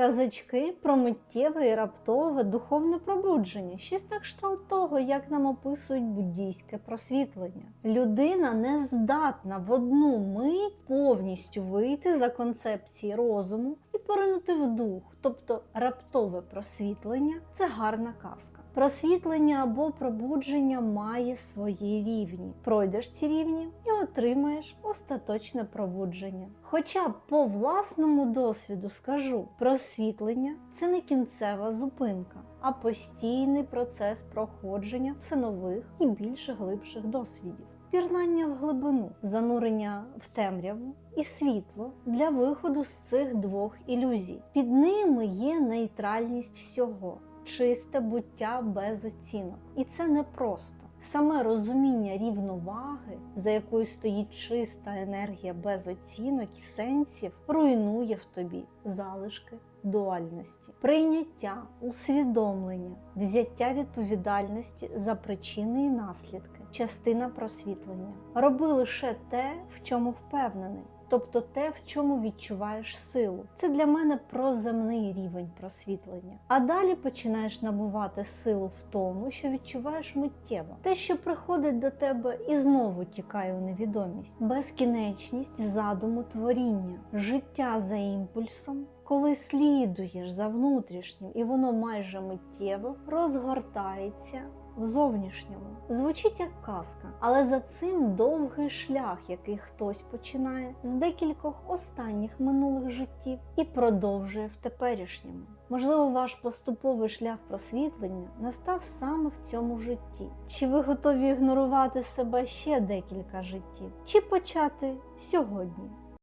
Казачки про миттєве і раптове духовне пробудження, щось так кшталт того, як нам описують буддійське просвітлення. Людина не здатна в одну мить повністю вийти за концепції розуму поринути в дух, тобто раптове просвітлення це гарна казка. Просвітлення або пробудження має свої рівні. Пройдеш ці рівні і отримаєш остаточне пробудження. Хоча по власному досвіду скажу, просвітлення це не кінцева зупинка, а постійний процес проходження все нових і більше глибших досвідів. Пірнання в глибину, занурення в темряву і світло для виходу з цих двох ілюзій. Під ними є нейтральність всього, чисте буття без оцінок. І це не просто. Саме розуміння рівноваги, за якою стоїть чиста енергія без оцінок і сенсів, руйнує в тобі залишки дуальності, прийняття, усвідомлення, взяття відповідальності за причини і наслідки, частина просвітлення. Роби лише те, в чому впевнений. Тобто те, в чому відчуваєш силу. Це для мене проземний рівень просвітлення. А далі починаєш набувати силу в тому, що відчуваєш миттєво. Те, що приходить до тебе і знову тікає у невідомість, безкінечність задуму творіння, життя за імпульсом. Коли слідуєш за внутрішнім і воно майже миттєво розгортається в зовнішньому. Звучить як казка, але за цим довгий шлях, який хтось починає з декількох останніх минулих життів і продовжує в теперішньому. Можливо, ваш поступовий шлях просвітлення настав саме в цьому житті. Чи ви готові ігнорувати себе ще декілька життів, чи почати сьогодні?